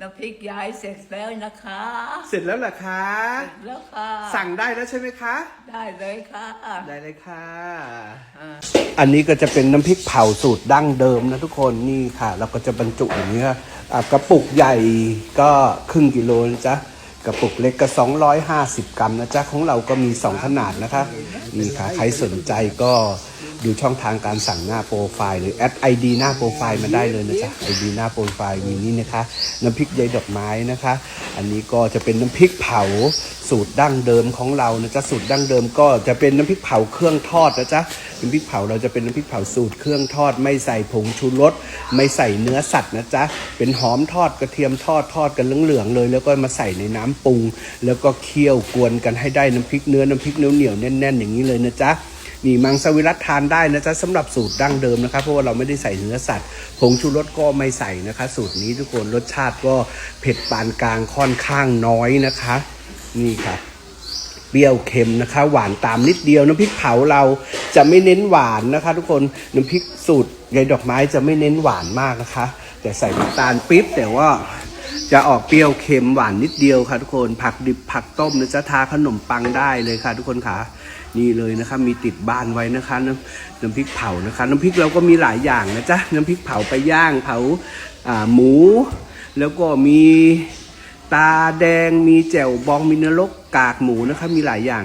น้ำพริกยายเสร็จแล้วนะคะเสร็จแล้วเหรอคะ เสร็จแล้วค่ะสั่งได้แล้วใช่ไหมคะ ได้เลยค่ะ ได้เลยค่ะอ่าอันนี้ก็จะเป็นน้ำพริกเผาสูตรดั้งเดิมนะทุกคนนี่ค่ะ เราก็จะบรรจุอย่างนี้ยอะกระปุกใหญ่ก็ครึ่งกิโลนะจ๊ะกระปุกเล็กก็ 250 กรัมนะจ๊ะของเราก็มี 2 ขนาดนะคะนี่ค่ะใครสนใจก็ ดูช่องทางการสั่งหน้าโปรไฟล์หรือแอดไอดีหน้าโปรไฟล์มาได้เลยนะจ๊ะไอดีหน้าโปรไฟล์มีนี่นะคะ น้ำพริกใยดอกไม้นะคะ อันนี้ก็จะเป็นน้ำพริกเผาสูตรดั้งเดิมของเรานะจ๊ะสูตรดั้งเดิมก็จะเป็นน้ำพริกเผาเครื่องทอดนะจ๊ะน้ำพริกเผาเราจะเป็นน้ำพริกเผาสูตรเครื่องทอด ไม่ใส่ผงชูรสไม่ใส่เนื้อสัตว์นะจ๊ะเป็นหอมทอดกระเทียมทอดทอดกันเหลืองๆเลย แล้วก็มาใส่ในน้ำปรุง แล้วก็เคี่ยวกวนกันให้ได้น้ำพริกเนื้อน้ำพริกเหนียวๆแน่นๆอย่างนี้เลยนะจ๊ะ นี่มังสวิรัตทานได้นะจ๊ะสำหรับสูตรดั้งเดิมนะคะเพราะว่าเราไม่ได้ใส่เนื้อสัตว์ผงชูรสก็ไม่ใส่นะคะ สูตรนี้ทุกคนรสชาติก็เผ็ดปานกลางค่อนข้างน้อยนะคะ นี่ค่ะเปรี้ยวเค็มนะคะ หวานตามนิดเดียวน้ำพริกเผาเราจะไม่เน้นหวานนะคะ ทุกคนน้ำพริกสูตรใยดอกไม้จะไม่เน้นหวานมากนะคะ แต่ใส่น้ำตาลปี๊บแต่ว่า จะออกเปรี้ยวเค็มหวานนิดเดียวค่ะทุกคนผักดิบผักต้มนะจ๊ะทาขนมปังได้เลยค่ะ ทุกคนค่ะนี่เลยนะคะมีติดบ้านไว้นะคะน้ำน้ำพริกเผานะคะ น้ำพริกเราก็มีหลายอย่างนะจ๊ะน้ำพริกเผาไปย่างเผาอ่าหมู แล้วก็มีตาแดงมีแจ่วบองมีนรกกากหมูนะคะมีหลายอย่าง